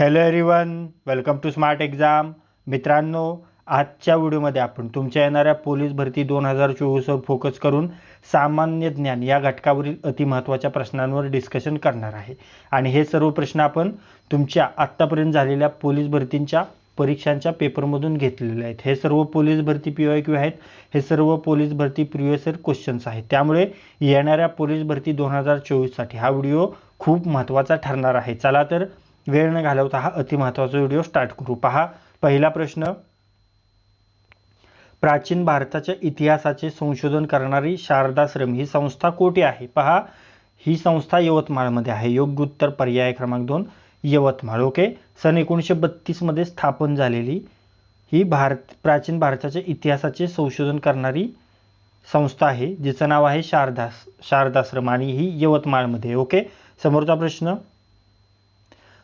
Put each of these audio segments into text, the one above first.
Hello everyone welcome to smart exam मित्रांनो आजच्या व्हिडिओमध्ये आपण तुमच्या येणाऱ्या पोलीस भरती दोन हजार चोवीसवर फोकस करून सामान्य ज्ञान या घटकावरील अतिमहत्त्वाच्या प्रश्नांवर डिस्कशन करणार आहे. आणि हे सर्व प्रश्न आपण तुमच्या आत्तापर्यंत झालेल्या पोलीस भरतींच्या परीक्षांच्या पेपरमधून घेतलेले आहेत. हे सर्व पोलीस भरती पी वाय क्यू आहेत. हे सर्व पोलीस भरती प्रिव्हियस क्वेश्चन्स आहेत. त्यामुळे येणाऱ्या पोलीस भरती दोन हजार चोवीससाठी हा व्हिडिओ खूप महत्त्वाचा ठरणार आहे. चला तर वेळ न घालवता हा अतिमहत्वाचा व्हिडिओ स्टार्ट करू. पहा पहिला प्रश्न. प्राचीन भारताच्या इतिहासाचे संशोधन करणारी शारदाश्रम ही संस्था कोठे आहे? पहा ही संस्था यवतमाळमध्ये आहे. योग्य उत्तर पर्याय क्रमांक दोन यवतमाळ. ओके? सन एकोणीसशे बत्तीसमध्ये स्थापन झालेली ही भारत प्राचीन भारताच्या इतिहासाचे संशोधन करणारी संस्था आहे जिचं नाव आहे शारदास शारदाश्रम आणि ही यवतमाळमध्ये. ओके? समोरचा प्रश्न.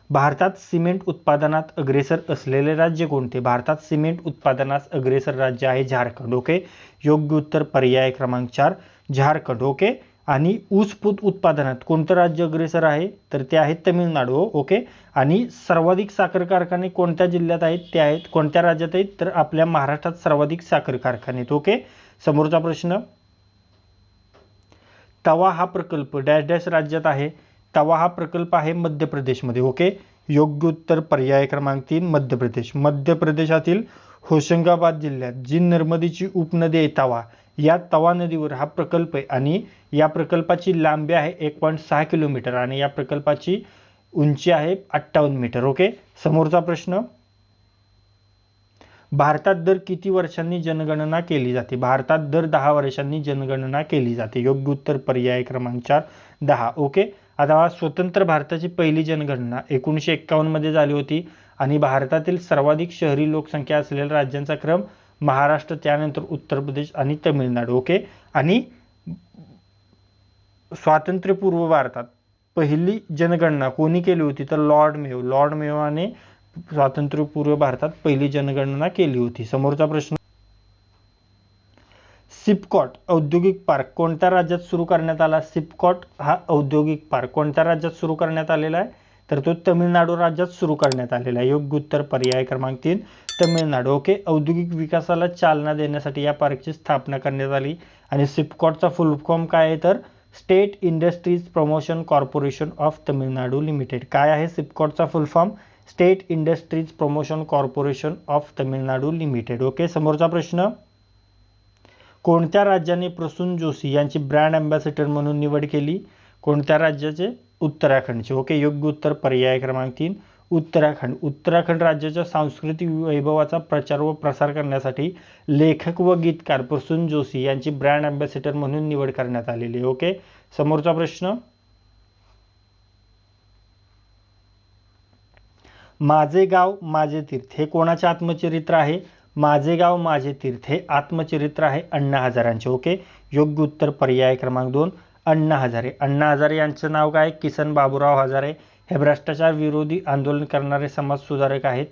भारतात सिमेंट उत्पादनात अग्रेसर असलेले राज्य कोणते? भारतात सिमेंट उत्पादनात अग्रेसर राज्य आहे झारखंड ओके योग्य उत्तर पर्याय क्रमांक चार झारखंड ओके आणि ऊसपूत उत्पादनात कोणतं राज्य अग्रेसर आहे? तर ते आहे तमिळनाडू ओके. आणि सर्वाधिक साखर कारखाने कोणत्या जिल्ह्यात आहेत? ते आहेत कोणत्या राज्यात आहेत? तर आपल्या महाराष्ट्रात सर्वाधिक साखर कारखाने आहेत ओके. समोरचा प्रश्न. तवा हा प्रकल्प डॅश डॅश राज्यात आहे. तवा हा प्रकल्प आहे मध्य प्रदेशमध्ये ओके? योग्य उत्तर पर्याय क्रमांक तीन मध्य प्रदेश मध्य प्रदेशातील होशंगाबाद जिल्ह्यात जी नर्मदेची उपनदी आहे तवा. या तवा नदीवर हा प्रकल्प आहे आणि या प्रकल्पाची लांबी आहे एक पॉईंट सहा किलोमीटर आणि या प्रकल्पाची उंची आहे अठ्ठावन्न मीटर ओके? समोरचा प्रश्न. भारतात दर किती वर्षांनी जनगणना केली जाते? भारतात दर दहा वर्षांनी जनगणना केली जाते. योग्य उत्तर पर्याय क्रमांक चार दहा ओके? आता स्वतंत्र भारताची पहिली जनगणना एकोणीसशे एक्कावन्नमध्ये झाली होती आणि भारतातील सर्वाधिक शहरी लोकसंख्या असलेल्या राज्यांचा क्रम महाराष्ट्र त्यानंतर उत्तर प्रदेश आणि तमिळनाडू ओके? आणि स्वातंत्र्यपूर्व भारतात पहिली जनगणना कोणी केली होती? तर लॉर्ड मेयो लॉर्ड मेयोने स्वातंत्र्यपूर्व भारतात पहिली जनगणना केली होती. समोरचा प्रश्न सिपकॉट औद्योगिक पार्क. कोणत्या राज्यात सुरू करण्यात आला सिपकॉट? हा औद्योगिक पार्क. कोणत्या राज्यात सुरू करण्यात आलेला आहे? तर तो तमिळनाडू राज्यात सुरू करण्यात आलेला आहे. योग्य उत्तर पर्याय क्रमांक तीन तमिळनाडू. ओके. औद्योगिक विकासाला चालना देण्यासाठी या पार्कची स्थापना करण्यात आली. आणि सिपकॉटचा फुल फॉर्म काय आहे? तर state industries promotion corporation of Tamil Nadu limited. काय आहे सिपकॉटचा full form? State industries promotion corporation of Tamil Nadu limited. Okay. समोरचा प्रश्न. कोणत्या राज्याने प्रसून जोशी यांची ब्रँड अँबॅसेडर म्हणून निवड केली? कोणत्या राज्याचे? उत्तराखंडचे. ओके योग्य उत्तर पर्याय क्रमांक तीन. उत्तराखंड. उत्तराखंड राज्याच्या सांस्कृतिक वैभवाचा प्रचार व प्रसार करण्यासाठी लेखक व गीतकार प्रसून जोशी यांची ब्रँड अँबॅसेडर म्हणून निवड करण्यात आलेली ओके समोरचा प्रश्न. माझे गाव माझे तीर्थ हे कोणाचे आत्मचरित्र आहे? माझे गाव माझे तीर्थ हे आत्मचरित्र आहे अण्णा हजारांचे. ओके? योग्य उत्तर पर्याय क्रमांक दोन अण्णा हजारे. अण्णा हजारे यांचं नाव काय? किसन बाबूराव हजारे. हे भ्रष्टाचार विरोधी आंदोलन करणारे समाजसुधारक आहेत.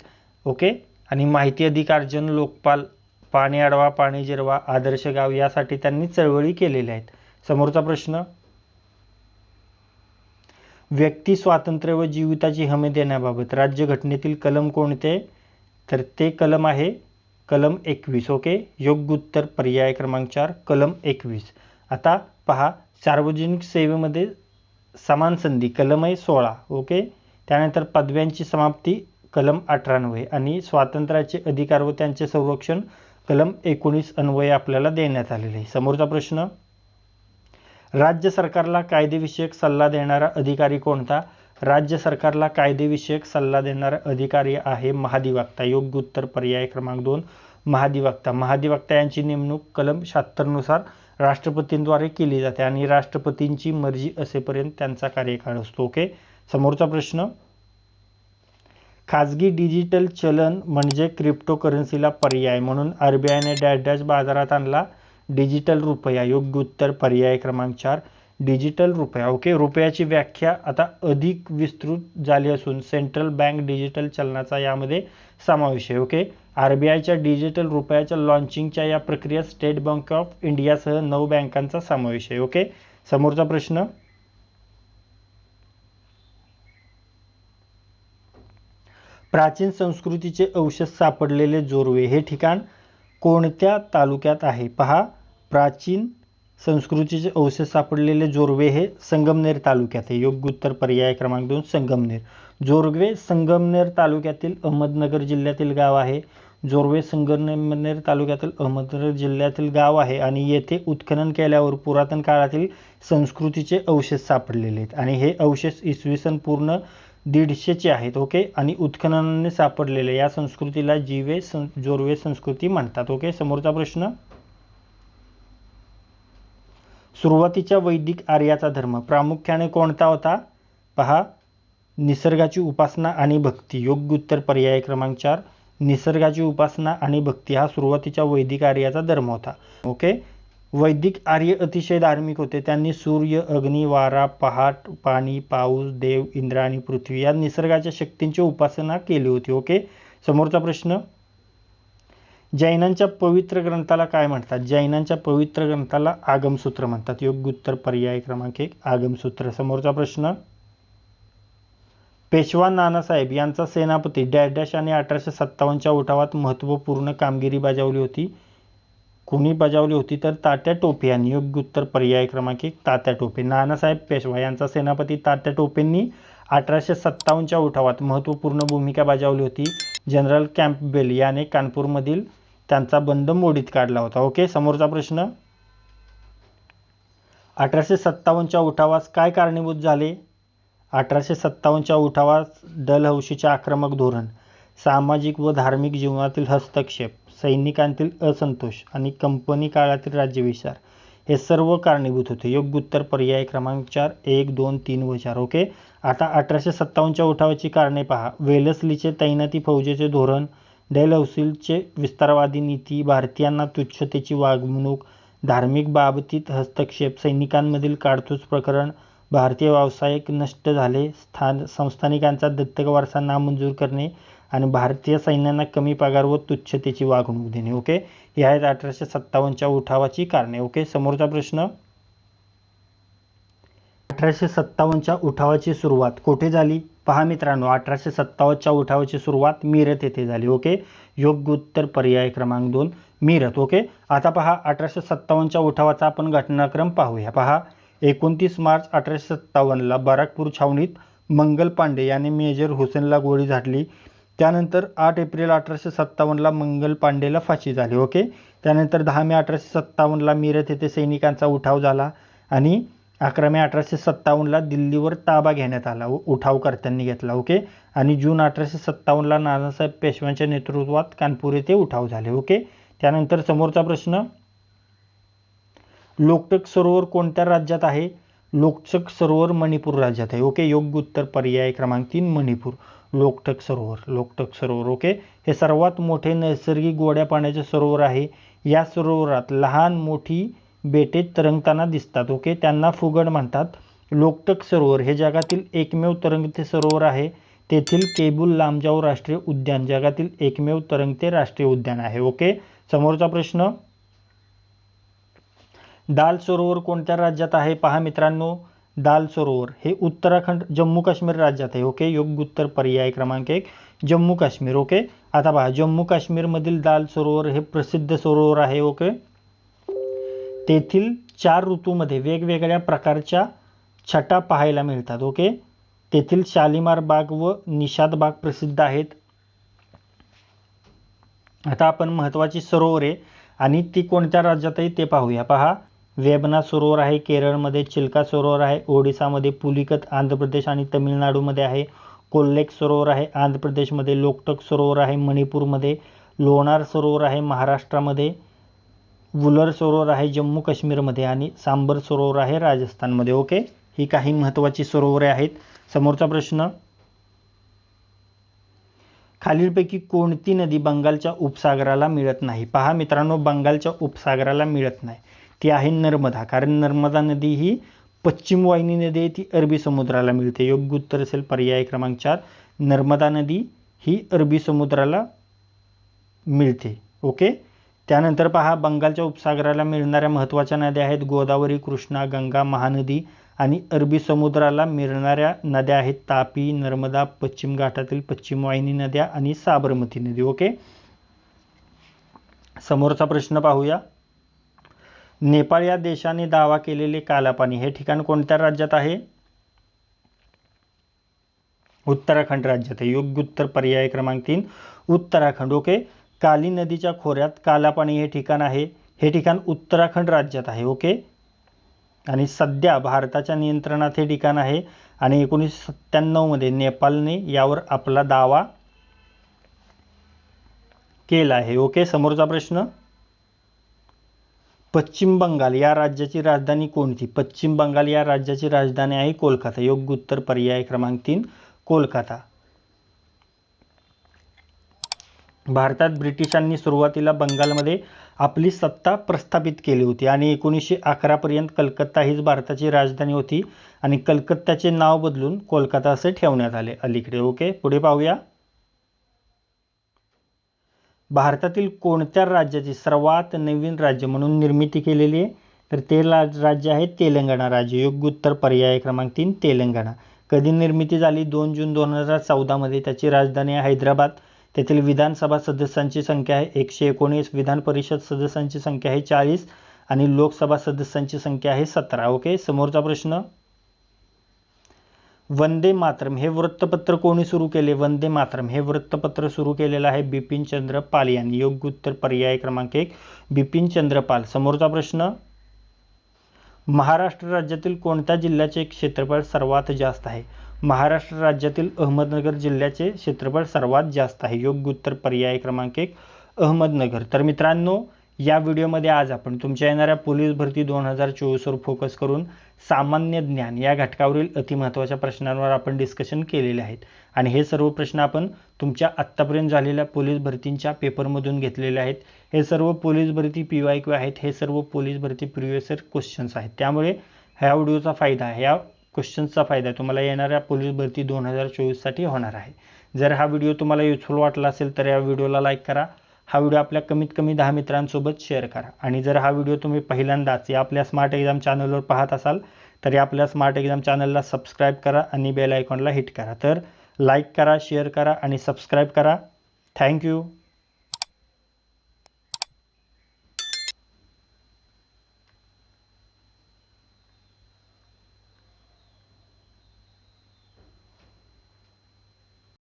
ओके? आणि माहिती अधिकार जन लोकपाल पाणी अडवा पाणी जिरवा आदर्श गाव यासाठी त्यांनी चळवळी केलेल्या आहेत. समोरचा प्रश्न. व्यक्ती स्वातंत्र्य व जीविताची हमी देण्याबाबत राज्यघटनेतील कलम कोणते? तर ते कलम आहे कलम एकवीस ओके? योग्य उत्तर पर्याय क्रमांक चार कलम एकवीस. आता पहा सार्वजनिक सेवेमध्ये समान संधी कलम आहे सोळा ओके? त्यानंतर पदव्यांची समाप्ती कलम अठरान्वय आणि स्वातंत्र्याचे अधिकार व त्यांचे संरक्षण कलम एकोणीस अन्वये आपल्याला देण्यात आलेले आहे. समोरचा प्रश्न. राज्य सरकारला कायदेविषयक सल्ला देणारा अधिकारी कोणता? राज्य सरकारला कायदेविषयक सल्ला देणारा अधिकारी आहे महाधिवक्ता. योग्य उत्तर पर्याय क्रमांक दोन महाधिवक्ता. महाधिवक्ता यांची नेमणूक कलम शहात्तरनुसार राष्ट्रपतींद्वारे केली जाते आणि राष्ट्रपतींची मर्जी असेपर्यंत त्यांचा कार्यकाळ असतो. ओके? समोरचा प्रश्न. खाजगी डिजिटल चलन म्हणजे क्रिप्टोकरन्सीला पर्याय म्हणून आर बी आयने डॅश डॅश बाजारात आणला डिजिटल रुपया. योग्य उत्तर पर्याय क्रमांक चार डिजिटल रुपया. ओके रुपयाची व्याख्या आता अधिक विस्तृत झाली असून सेंट्रल बँक डिजिटल चलनाचा यामध्ये समावेश आहे. ओके आर बी आयच्या डिजिटल रुपयाच्या लॉन्चिंगच्या या प्रक्रियेत स्टेट बँक ऑफ इंडियासह नऊ बँकांचा समावेश आहे. ओके समोरचा प्रश्न? प्राचीन संस्कृतीचे अवशेष सापडलेले जोरवे हे ठिकाण कोणत्या तालुक्यात आहे? पहा प्राचीन संस्कृतीचे अवशेष सापडलेले जोरवे हे संगमनेर तालुक्यात आहे. योग्य उत्तर पर्याय क्रमांक दोन संगमनेर. जोरवे संगमनेर तालुक्यातील अहमदनगर जिल्ह्यातील गाव आहे. जोरवे संगमनेर तालुक्यातील अहमदनगर जिल्ह्यातील गाव आहे आणि येथे उत्खनन केल्यावर पुरातन काळातील संस्कृतीचे अवशेष सापडलेले आहेत. आणि हे अवशेष इसवी सन पूर्ण दीडशेचे आहेत ओके? आणि उत्खननाने सापडलेले या संस्कृतीला जीवे सं जोरवे संस्कृती म्हणतात ओके? समोरचा प्रश्न? सुरुवातीच्या वैदिक आर्याचा धर्म प्रामुख्याने कोणता होता? पहा निसर्गाची उपासना आणि भक्ती. योग्य उत्तर पर्याय क्रमांक चार निसर्गाची उपासना आणि भक्ती हा सुरुवातीच्या वैदिक आर्याचा धर्म होता. ओके? वैदिक आर्य अतिशय धार्मिक होते. त्यांनी सूर्य अग्नी वारा पहाट पाणी पाऊस देव इंद्र आणि पृथ्वी या निसर्गाच्या शक्तींची उपासना केली होती. ओके? समोरचा प्रश्न जैनांच्या पवित्र ग्रंथाला काय म्हणतात? जैनांच्या पवित्र ग्रंथाला आगमसूत्र म्हणतात. योग्य उत्तर पर्याय क्रमांक एक आगमसूत्र समोरचा प्रश्न पेशवा नानासाहेब यांचा सेनापती डॅश डॅश आणि अठराशे सत्तावन्नच्या उठावात महत्त्वपूर्ण कामगिरी बजावली होती. कोणी बजावली होती? तर तात्या टोपे यांनी. योग्य उत्तर पर्याय क्रमांक एक तात्या टोपे. नानासाहेब पेशवा यांचा सेनापती तात्या टोपेंनी अठराशे सत्तावन्नच्या उठावात महत्त्वपूर्ण भूमिका बजावली होती. जनरल कॅम्पबेल याने कानपूरमधील त्यांचा बंद मोडीत काढला होता. ओके समोरचा प्रश्न. अठराशे सत्तावन्नच्या उठावास काय कारणीभूत झाले? अठराशे सत्तावन्नच्या उठावास डलहौशीचे आक्रमक धोरण सामाजिक व धार्मिक जीवनातील हस्तक्षेप सैनिकांतील असंतोष आणि कंपनी काळातील राज्यविचार हे सर्व कारणीभूत होते. योग्य उत्तर पर्याय क्रमांक चार एक दोन तीन व चार. ओके? आता अठराशे सत्तावन्नच्या उठावाची कारणे पहा. वेलसलीचे तैनाती फौजेचे धोरण डेलहौसीलचे विस्तारवादी नीती भारतीयांना तुच्छतेची वागणूक धार्मिक बाबतीत हस्तक्षेप सैनिकांमधील काडतूस प्रकरण भारतीय व्यावसायिक नष्ट झाले स्थान संस्थानिकांचा दत्तक वारसा नामंजूर करणे आणि भारतीय सैन्यांना कमी पगार व तुच्छतेची वागणूक देणे ओके? ही आहेत अठराशे सत्तावन्नच्या उठावाची कारणे ओके? समोरचा प्रश्न? अठराशे सत्तावन्नच्या उठावाची सुरुवात कोठे झाली? पहा मित्रांनो अठराशे सत्तावन्नच्या उठावाची सुरुवात मिरत येथे झाली ओके? योग्य उत्तर पर्याय क्रमांक दोन मिरत ओके? आता पहा अठराशे सत्तावन्नच्या उठावाचा आपण घटनाक्रम पाहूया. पहा एकोणतीस मार्च अठराशे सत्तावन्नला बाराकपूर छावणीत मंगल पांडे याने मेजर हुसेनला गोळी झाडली. त्यानंतर आठ एप्रिल अठराशे सत्तावन्नला मंगल पांडेला फाशी झाली ओके? त्यानंतर दहा मे अठराशे सत्तावन्नला मिरत येथे सैनिकांचा उठाव झाला आणि अकरा मे अठराशे सत्तावन्नला दिल्लीवर ताबा घेण्यात आला. व उठावकर्त्यांनी घेतला ओके? आणि जून अठराशे सत्तावन्नला नानासाहेब पेशव्यांच्या नेतृत्वात कानपूर येथे उठाव झाले ओके? त्यानंतर समोरचा प्रश्न. लोकटक सरोवर कोणत्या राज्यात आहे? लोकटक सरोवर मणिपूर राज्यात आहे ओके? योग्य उत्तर पर्याय क्रमांक तीन मणिपूर. लोकटक सरोवर लोकटक सरोवर ओके? हे सर्वात मोठे नैसर्गिक गोड्या पाण्याचे सरोवर आहे. या सरोवरात लहान मोठी बेटे तरंगताना दिसतात ओके? त्यांना फुगड म्हणतात. लोकटक सरोवर हे जगातील एकमेव तरंगते सरोवर आहे. तेथील केबुल लांबजाऊ राष्ट्रीय उद्यान जगातील एकमेव तरंगते राष्ट्रीय उद्यान आहे ओके? समोरचा प्रश्न. दाल सरोवर कोणत्या राज्यात आहे? पहा मित्रांनो दाल सरोवर हे उत्तराखंड जम्मू काश्मीर राज्यात आहे ओके? योग्य उत्तर पर्याय क्रमांक एक जम्मू काश्मीर ओके? आता पहा जम्मू काश्मीरमधील दाल सरोवर हे प्रसिद्ध सरोवर आहे ओके? तेथील चार ऋतूमध्ये वेगवेगळ्या प्रकारच्या छटा पाहायला मिळतात ओके तेथील शालिमार बाग व निषाद बाग प्रसिद्ध आहेत. आता आपण महत्त्वाची सरोवरे आणि ती कोणत्या राज्यात आहे ते पाहूया. पहा वेबना सरोवर आहे केरळमध्ये चिल्का सरोवर आहे ओडिसामध्ये पुलिकत आंध्र प्रदेश आणि तमिळनाडूमध्ये आहे कोल्लेक सरोवर आहे आंध्र प्रदेशमध्ये लोकटक सरोवर आहे मणिपूरमध्ये लोणार सरोवर आहे महाराष्ट्रामध्ये वुलर सरोवर आहे जम्मू काश्मीरमध्ये आणि सांबर सरोवर आहे राजस्थानमध्ये ओके? ही काही महत्त्वाची सरोवरे आहेत. समोरचा प्रश्न खालीलपैकी कोणती नदी बंगालच्या उपसागराला मिळत नाही? पहा मित्रांनो बंगालच्या उपसागराला मिळत नाही. ती आहे नर्मदा कारण नर्मदा नदी ही पश्चिम वाहिनी नदी आहे ती अरबी समुद्राला मिळते. योग्य उत्तर असेल पर्याय क्रमांक चार. नर्मदा नदी ही अरबी समुद्राला मिळते ओके? त्यानंतर पहा बंगालच्या उपसागराला मिळणाऱ्या महत्त्वाच्या नद्या आहेत गोदावरी कृष्णा गंगा महानदी आणि अरबी समुद्राला मिळणाऱ्या नद्या आहेत तापी नर्मदा पश्चिम घाटातील पश्चिम वाहिनी नद्या आणि साबरमती नदी. ओके? समोरचा प्रश्न पाहूया. नेपाळ या देशाने दावा केलेले कालापानी हे ठिकाण कोणत्या राज्यात आहे? उत्तराखंड राज्यात आहे. योग्य उत्तर पर्याय क्रमांक तीन उत्तराखंड. ओके? काली नदीच्या खोऱ्यात कालापाणी हे ठिकाण आहे. हे ठिकाण उत्तराखंड राज्यात आहे ओके? आणि सध्या भारताच्या नियंत्रणात हे ठिकाण आहे आणि एकोणीसशे सत्त्याण्णवमध्ये नेपाळने यावर आपला दावा केला आहे ओके? समोरचा प्रश्न? पश्चिम बंगाल या राज्याची राजधानी कोणती? पश्चिम बंगाल या राज्याची राजधानी आहे कोलकाता. योग्य उत्तर पर्याय क्रमांक तीन कोलकाता. भारतात ब्रिटिशांनी सुरुवातीला बंगालमध्ये आपली सत्ता प्रस्थापित केली होती आणि एकोणीसशे अकरापर्यंत कलकत्ता हीच भारताची राजधानी होती आणि कलकत्त्याचे नाव बदलून कोलकाता असे ठेवण्यात आले. अलीकडे ओके पुढे पाहूया. भारतातील कोणत्या राज्याची सर्वात नवीन राज्य म्हणून निर्मिती केलेली आहे? तर ते राज्य आहे तेलंगणा राज्य. योग्य उत्तर पर्याय क्रमांक तीन तेलंगणा. कधी निर्मिती झाली? दोन जून दोन हजार चौदामध्ये त्याची राजधानी आहे हैदराबाद. तेथील विधानसभा सदस्यांची संख्या आहे एकशे एकोणीस विधान परिषद सदस्यांची संख्या आहे चाळीस आणि लोकसभा सदस्यांची संख्या आहे सतरा. ओके? समोरचा प्रश्न. वंदे मातरम. हे वृत्तपत्र कोणी सुरू केले? वंदे मातरम. हे वृत्तपत्र सुरू केलेलं आहे बिपिन चंद्र पाल यांनी. योग्य उत्तर पर्याय क्रमांक एक बिपिन चंद्र पाल. समोरचा प्रश्न. महाराष्ट्र राज्यातील कोणत्या जिल्ह्याचे क्षेत्रफळ सर्वात जास्त आहे? महाराष्ट्र राज्यातील अहमदनगर जिल्ह्याचे क्षेत्रफळ सर्वात जास्त आहे. योग्य उत्तर पर्याय क्रमांक एक अहमदनगर. तर मित्रांनो या व्हिडिओमध्ये आज आपण तुमच्या येणाऱ्या पोलीस भरती दोन हजार चोवीसवर फोकस करून सामान्य ज्ञान या घटकावरील अतिमहत्त्वाच्या प्रश्नांवर आपण डिस्कशन केलेले आहेत. आणि हे सर्व प्रश्न आपण तुमच्या आत्तापर्यंत झालेल्या पोलीस भरतींच्या पेपरमधून घेतलेले आहेत. हे सर्व पोलीस भरती पी वाय क्यू आहेत. हे सर्व पोलीस भरती प्रिव्हियस क्वेश्चन्स आहेत. त्यामुळे ह्या व्हिडिओचा फायदा ह्या क्वेश्चन्सचा फायदा तुम्हाला येणाऱ्या पोलीस भरती दोन हजार चोवीससाठी होणार आहे. जर हा व्हिडिओ तुम्हाला युजफुल वाटला असेल तर या व्हिडिओला लाईक करा. हा व्हिडिओ आपल्या कमीत कमी दहा मित्रांसोबत शेअर करा. आणि जर हा व्हिडिओ तुम्ही पहिल्यांदाच या आपल्या स्मार्ट एक्झाम चॅनलवर पाहत असाल तर या आपल्या स्मार्ट एक्झाम चॅनलला सबस्क्राईब करा आणि बेल आयकॉनला हिट करा. तर लाईक करा शेअर करा आणि सबस्क्राईब करा. थँक्यू